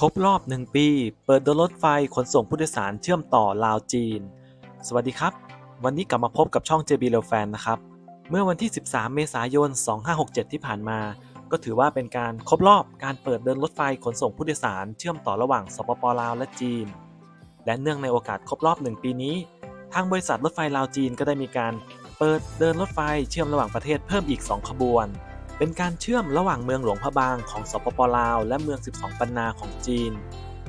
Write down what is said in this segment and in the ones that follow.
ครบรอบ 1 ปี เปิดเดินรถไฟขนส่งผู้โดยสารเชื่อมต่อลาวจีน สวัสดีครับ วันนี้กลับมาพบกับช่อง JB r e l Fan นะครับ เมื่อวันที่ 13 เมษายน 2567 ที่ผ่านมา ก็ถือว่าเป็นการครบรอบการเปิดเดินรถไฟขนส่งผู้โดยสารเชื่อมต่อระหว่างสปปลาวและจีน และเนื่องในโอกาสครบรอบ 1 ปีนี้ ทางบริษัทรถไฟลาวจีนก็ได้มีการเปิดเดินรถไฟเชื่อมระหว่างประเทศเพิ่มอีก 2 ขบวน เป็นการเชื่อมระหว่างเมืองหลวงพะบางของสปปลาว และเมือง 12 ปันนาของจีน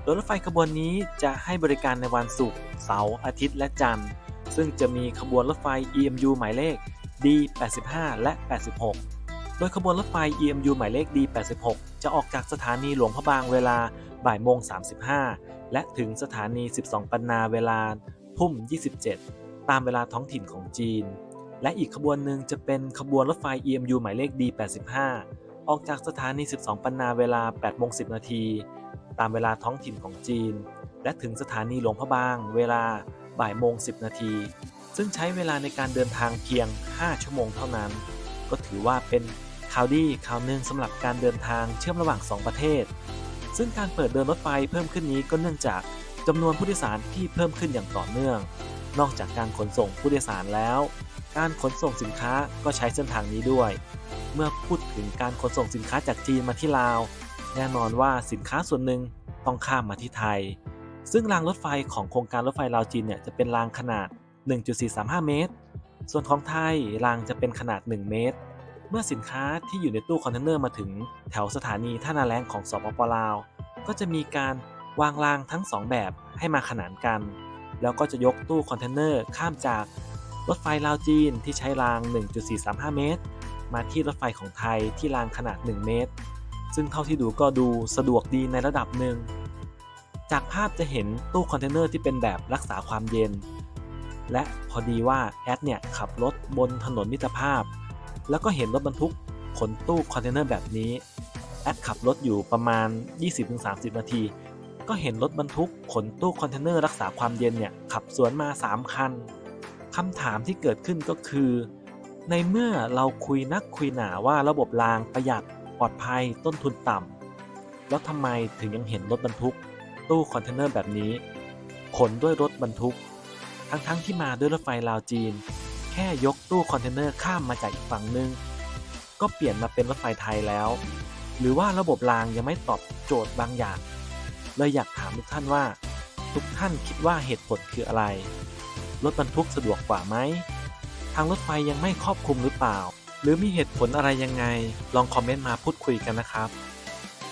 โดยรถไฟขบวนนี้จะให้บริการในวันศุกร์ เสาร์ อาทิตย์ และจันทร์ ซึ่งจะมีขบวนรถไฟ EMU หมายเลข D85 และ 86 โดยขบวนรถไฟ EMU หมายเลข D86 จะออกจากสถานีหลวงพะบางเวลาบ่ายโมง 35 และถึงสถานี 12 ปันนาเวลาทุ่ม 27 ตามเวลาท้องถิ่นของจีน และอีกขบวนหนึ่งจะเป็นขบวนรถไฟ EMU หมายเลข D85 ออกจากสถานี 12 ปันนาเวลา 8 โมง 10 นาที ตามเวลาท้องถิ่นของจีน และถึงสถานีหลวงพระบาง เวลาบ่ายโมง 10 นาที ซึ่งใช้เวลาในการเดินทางเพียง 5 ชั่วโมงเท่านั้น ก็ถือว่าเป็นข่าวดีข่าวหนึ่งสำหรับการเดินทางเชื่อมระหว่าง 2 ประเทศ ซึ่งการเปิดเดินรถไฟเพิ่มขึ้นนี้ก็เนื่องจากจำนวนผู้โดยสารที่เพิ่มขึ้นอย่างต่อเนื่อง นอกจากการขนส่งผู้โดยสารแล้ว การขนส่งสินค้าก็ใช้เส้นทางนี้ด้วย เมื่อพูดถึงการขนส่งสินค้าจากจีนมาที่ลาว แน่นอนว่าสินค้าส่วนหนึ่งต้องข้ามมาที่ไทย ซึ่งรางรถไฟของโครงการรถไฟลาวจีนเนี่ยจะเป็นรางขนาด 1.435 เมตร ส่วนของไทยรางจะเป็นขนาด 1 เมตร เมื่อสินค้าที่อยู่ในตู้คอนเทนเนอร์มาถึงแถวสถานีท่านาแรงของสปปลาว ก็จะมีการวางรางทั้ง 2 แบบให้มาขนานกัน แล้วก็จะยกตู้คอนเทนเนอร์ข้ามจาก รถไฟลาวจีนที่ใช้ราง 1.435 เมตร มาที่รถไฟของไทยที่รางขนาด 1 เมตร ซึ่งเท่าที่ดูก็ดูสะดวกดีในระดับหนึ่ง จากภาพจะเห็นตู้คอนเทนเนอร์ที่เป็นแบบรักษาความเย็น และพอดีว่าแอดเนี่ยขับรถบนถนนมิตรภาพ แล้วก็เห็นรถบรรทุกขนตู้คอนเทนเนอร์แบบนี้ แอดขับรถอยู่ประมาณ 20-30 นาที ก็เห็นรถบรรทุกขนตู้คอนเทนเนอร์รักษาความเย็นเนี่ยขับสวนมา 3 คัน คำถามที่เกิดขึ้นก็คือ ในเมื่อเราคุยนักคุยหนาว่าระบบรางประหยัดปลอดภัยต้นทุนต่ำแล้วทำไมถึงยังเห็นรถบรรทุก ตู้คอนเทนเนอร์แบบนี้ ขนด้วยรถบรรทุก ทั้งๆทที่มาด้วยรถไฟลาวจีน แค่ยกตู้คอนเทนเนอร์ข้ามมาจากอีกฝั่งนึง ก็เปลี่ยนมาเป็นรถไฟไทยแล้ว หรือว่าระบบรางยังไม่ตอบโจทย์บางอย่างเลยอยากถามทุกท่านว่า ทุกท่านคิดว่าเหตุผลคืออะไร รถบรรทุกสะดวกกว่าไหม ทางรถไฟยังไม่ครอบคลุมหรือเปล่า หรือมีเหตุผลอะไรยังไง ลองคอมเมนต์มาพูดคุยกันนะครับ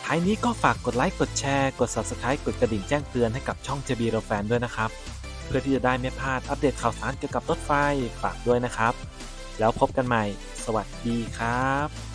ท้ายนี้ก็ฝากกดไลค์กดแชร์ กด Subscribe กดกระดิ่งแจ้งเตือนให้กับช่อง JB r e Fan ด้วยนะครับ เพื่อที่จะได้ไม่พลาดอัปเดตข่าวสารเกี่ยวกับรถไฟฝากด้วยนะครับ แล้วพบกันใหม่ สวัสดีครับ